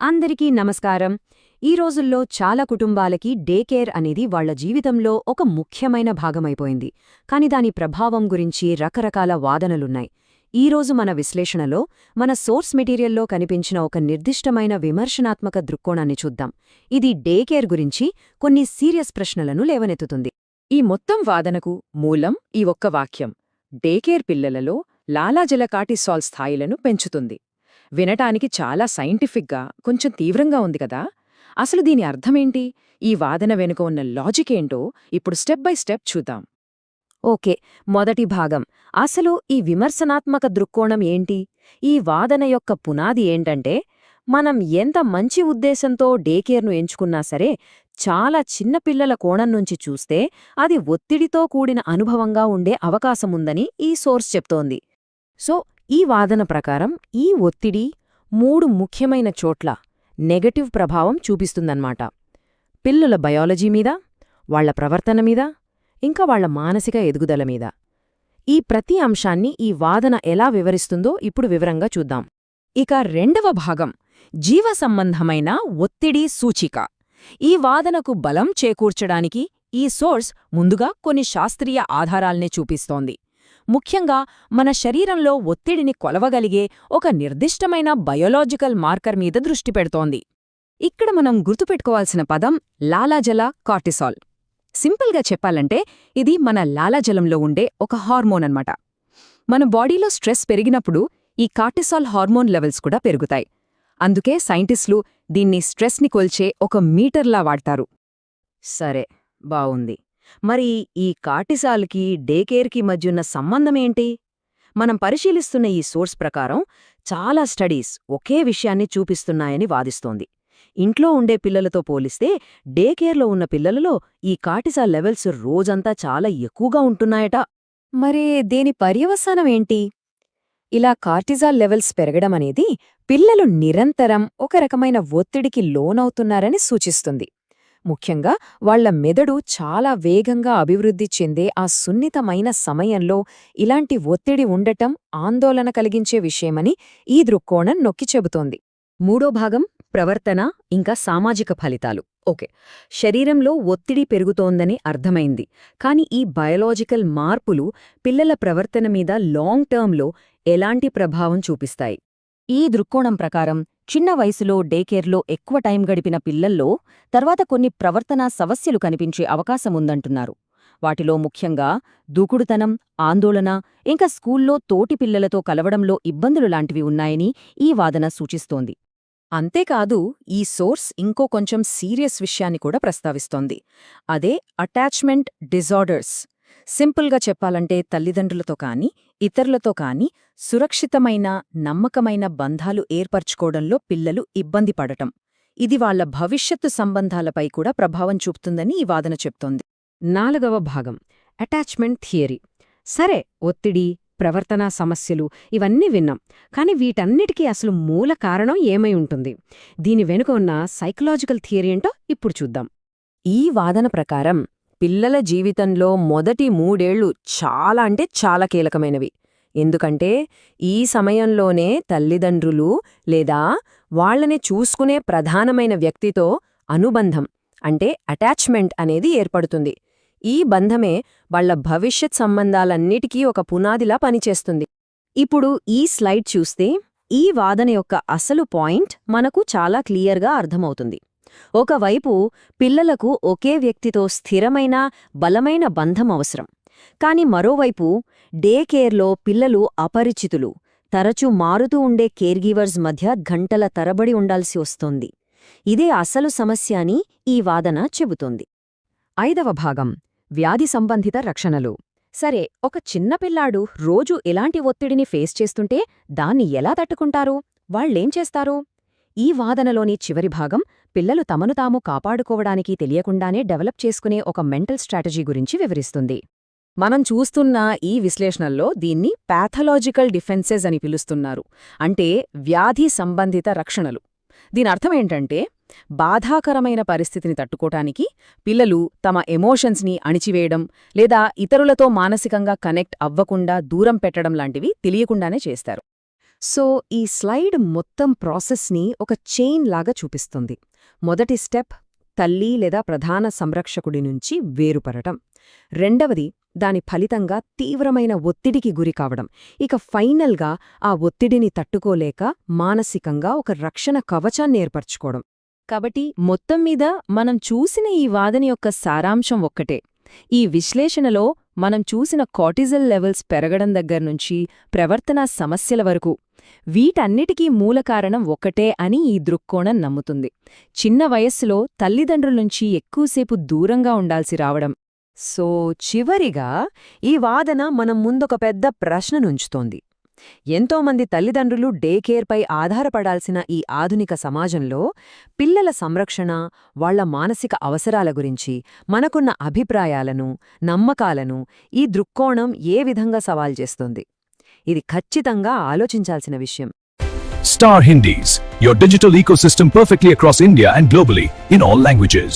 అందరికీ నమస్కారం. ఈ రోజుల్లో చాలా కుటుంబాలకి డే కేర్ అనేది వాళ్ళ జీవితంలో ఒక ముఖ్యమైన భాగమైపోయింది. కాని దాని ప్రభావం గురించి రకరకాల వాదనలున్నాయి. ఈ రోజు మన విశ్లేషణలో మన సోర్స్ మెటీరియల్లో కనిపించిన ఒక నిర్దిష్టమైన విమర్శనాత్మక దృక్కోణాన్ని చూద్దాం. ఇది డే కేర్ గురించి కొన్ని సీరియస్ ప్రశ్నలను లేవనెత్తుతుంది. ఈ మొత్తం వాదనకు మూలం ఈ ఒక్క వాక్యం. డేకేర్ పిల్లలలో లాలాజలకాటిసాల్ స్థాయిలను పెంచుతుంది. వినటానికి చాలా సైంటిఫిక్గా కొంచెం తీవ్రంగా ఉంది కదా? అసలు దీని అర్థమేంటి? ఈ వాదన వెనుక ఉన్న లాజిక్ ఏంటో ఇప్పుడు స్టెప్ బై స్టెప్ చూద్దాం. ఓకే మొదటి భాగం. అసలు ఈ విమర్శనాత్మక దృక్కోణం ఏంటి? ఈ వాదన యొక్క పునాది ఏంటంటే మనం ఎంత మంచి ఉద్దేశంతో డేకేర్ను ఎంచుకున్నా సరే చాలా చిన్న పిల్లల కోణం నుంచి చూస్తే అది ఒత్తిడితో కూడిన అనుభవంగా ఉండే అవకాశముందని ఈ సోర్స్ చెప్తోంది. సో ఈ వాదన ప్రకారం ఈ ఒత్తిడి మూడు ముఖ్యమైన చోట్ల నెగటివ్ ప్రభావం చూపిస్తుందన్నమాట. పిల్లుల బయాలజీ మీద వాళ్ళ ప్రవర్తన మీద ఇంకా వాళ్ళ మానసిక ఎదుగుదల మీద. ఈ ప్రతి అంశాన్ని ఈ వాదన ఎలా వివరిస్తుందో ఇప్పుడు వివరంగా చూద్దాం. ఇక రెండవ భాగం జీవ సంబంధమైన ఒత్తిడి సూచిక. ఈ వాదనకు బలం చేకూర్చడానికి ఈ సోర్స్ ముందుగా కొన్ని శాస్త్రీయ ఆధారాల్నే చూపిస్తోంది. ముఖ్యంగా మన శరీరంలో ఒత్తిడిని కొలవగలిగే ఒక నిర్దిష్టమైన బయోలాజికల్ మార్కర్ మీద దృష్టి పెడుతోంది. ఇక్కడ మనం గుర్తుపెట్టుకోవాల్సిన పదం లాలాజల కార్టిసాల్. సింపుల్గా చెప్పాలంటే ఇది మన లాలాజలంలో ఉండే ఒక హార్మోన్ అన్నమాట. మన బాడీలో స్ట్రెస్ పెరిగినప్పుడు ఈ కార్టిసాల్ హార్మోన్ లెవెల్స్ కూడా పెరుగుతాయి. అందుకే సైంటిస్టులు దీన్ని స్ట్రెస్ని కొల్చే ఒక మీటర్లా వాడతారు. సరే బావుంది. మరి ఈ కార్టిసాల్కి డేకేర్కి మధ్యున్న సంబంధమేంటి? మనం పరిశీలిస్తున్న ఈ సోర్స్ ప్రకారం చాలా స్టడీస్ ఒకే విషయాన్ని చూపిస్తున్నాయని వాదిస్తోంది. ఇంట్లో ఉండే పిల్లలతో పోలిస్తే డేకేర్లో ఉన్న పిల్లలలో ఈ కాటిసా లెవెల్స్ రోజంతా చాలా ఎక్కువగా ఉంటున్నాయట. మరే దేని పర్యవసానం ఏంటి? ఇలా కార్టిజాల్ లెవెల్స్ పెరగడమనేది పిల్లలు నిరంతరం ఒక రకమైన ఒత్తిడికి లోనవుతున్నారని సూచిస్తుంది. ముఖ్యంగా వాళ్ళ మెదడు చాలా వేగంగా అభివృద్ధి చెందే ఆ సున్నితమైన సమయంలో ఇలాంటి ఒత్తిడి ఉండటం ఆందోళన కలిగించే విషయమని ఈ దృక్కోణం నొక్కి చెబుతోంది. మూడో భాగం ప్రవర్తన ఇంకా సామాజిక ఫలితాలు. ఓకే. శరీరంలో ఒత్తిడి పెరుగుతోందని అర్థమైంది. కాని ఈ బయలాజికల్ మార్పులు పిల్లల ప్రవర్తన మీద లాంగ్ టర్మ్లో ఎలాంటి ప్రభావం చూపిస్తాయి? ఈ దృక్కోణం ప్రకారం చిన్న వయసులో డేకేర్లో ఎక్కువ టైం గడిపిన పిల్లల్లో తర్వాత కొన్ని ప్రవర్తనా సమస్యలు కనిపించే అవకాశముందంటున్నారు. వాటిలో ముఖ్యంగా దూకుడుతనం ఆందోళన ఇంకా స్కూల్లో తోటి పిల్లలతో కలవడంలో ఇబ్బందులు లాంటివి ఉన్నాయని ఈ వాదన సూచిస్తోంది. అంతేకాదు ఈ సోర్స్ ఇంకో కొంచెం సీరియస్ విషయాన్ని కూడా ప్రస్తావిస్తోంది. అదే అటాచ్మెంట్ డిజార్డర్స్. సింపుల్గా చెప్పాలంటే తల్లిదండ్రులతో కాని ఇతరులతో కాని సురక్షితమైన నమ్మకమైన బంధాలు ఏర్పరచుకోవడంలో పిల్లలు ఇబ్బంది పడటం. ఇది వాళ్ళ భవిష్యత్తు సంబంధాలపై కూడా ప్రభావం చూపుతుందని ఈ వాదన చెప్తోంది. నాలుగవ భాగం అటాచ్మెంట్ థియరీ. సరే ఒత్తిడి ప్రవర్తనా సమస్యలు ఇవన్నీ విన్నాం కాని వీటన్నిటికీ అసలు మూల కారణం ఏమై ఉంటుంది? దీని వెనుక ఉన్న సైకలాజికల్ థియరీ ఏంటో ఇప్పుడు చూద్దాం. ఈ వాదన ప్రకారం పిల్లల జీవితంలో మొదటి మూడేళ్ళు చాలా అంటే చాలా కీలకమైనవి. ఎందుకంటే ఈ సమయంలోనే తల్లిదండ్రులు లేదా వాళ్ళని చూసుకునే ప్రధానమైన వ్యక్తితో అనుబంధం అంటే అటాచ్మెంట్ అనేది ఏర్పడుతుంది. ఈ బంధమే వాళ్ళ భవిష్యత్ సంబంధాలన్నిటికీ ఒక పునాదిలా పనిచేస్తుంది. ఇప్పుడు ఈ స్లైడ్ చూస్తే ఈ వాదన యొక్క అసలు పాయింట్ మనకు చాలా క్లియర్గా అర్థమవుతుంది. ఒకవైపు పిల్లలకు ఒకే వ్యక్తితో స్థిరమైన బలమైన బంధం అవసరం. కాని మరోవైపు డే కేర్లో పిల్లలు అపరిచితులు. తరచూ మారుతూ ఉండే కేర్గివర్స్ మధ్య గంటల తరబడి ఉండాల్సి వస్తోంది. ఇదే అసలు సమస్య అని ఈ వాదన చెబుతోంది. ఐదవ భాగం వ్యాధి సంబంధిత రక్షణలు. సరే ఒక చిన్నపిల్లాడు రోజు ఎలాంటి ఒత్తిడిని ఫేస్ చేస్తుంటే దాన్ని ఎలా తట్టుకుంటారు? వాళ్ళేం చేస్తారు? ఈ వాదనలోని చివరి భాగం పిల్లలు తమను తాము కాపాడుకోవడానికి తెలియకుండానే డెవలప్ చేసుకునే ఒక మెంటల్ స్ట్రాటజీ గురించి వివరిస్తుంది. మనం చూస్తున్న ఈ విశ్లేషణల్లో దీన్ని పాథలాజికల్ డిఫెన్సెస్ అని పిలుస్తున్నారు. అంటే వ్యాధి సంబంధిత రక్షణలు. దీని అర్థమేంటంటే బాధాకరమైన పరిస్థితిని తట్టుకోటానికి పిల్లలు తమ ఎమోషన్స్ని అణిచివేయడం లేదా ఇతరులతో మానసికంగా కనెక్ట్ అవ్వకుండా దూరం పెట్టడం లాంటివి తెలియకుండానే చేస్తారు. సో ఈ స్లైడ్ మొత్తం ప్రాసెస్ని ఒక చైన్ లాగా చూపిస్తుంది. మొదటి స్టెప్ తల్లి లేదా ప్రధాన సంరక్షకుడి నుంచి వేరుపడటం. రెండవది దాని ఫలితంగా తీవ్రమైన ఒత్తిడికి గురి కావడం. ఇక ఫైనల్గా ఆ ఒత్తిడిని తట్టుకోలేక మానసికంగా ఒక రక్షణ కవచాన్ని ఏర్పరచుకోవడం. కాబట్టి మొత్తం మీద మనం చూసిన ఈ వాదన యొక్క సారాంశం ఒక్కటే. ఈ విశ్లేషణలో మనం చూసిన కార్టిజల్ లెవెల్స్ పెరగడం దగ్గర్నుంచి ప్రవర్తనా సమస్యల వరకు. వీటన్నిటికీ మూల కారణం ఒక్కటే అని ఈ దృక్కోణం నమ్ముతుంది. చిన్న వయస్సులో తల్లిదండ్రుల నుంచి ఎక్కువసేపు దూరంగా ఉండాల్సి రావడం. సో చివరిగా ఈ వాదన మనం ముందొక పెద్ద ప్రశ్ననుంచుతోంది ఎంతోమంది తల్లిదండ్రులు డే కేర్పై ఆధారపడాల్సిన ఈ ఆధునిక సమాజంలో పిల్లల సంరక్షణ వాళ్ళ మానసిక అవసరాల గురించి మనకున్న అభిప్రాయాలను నమ్మకాలను ఈ దృక్కోణం ఏ విధంగా సవాల్ చేస్తుంది ఇది ఖచ్చితంగా ఆలోచించాల్సిన విషయం Star Hindis, your digital ecosystem perfectly across India and globally in all languages.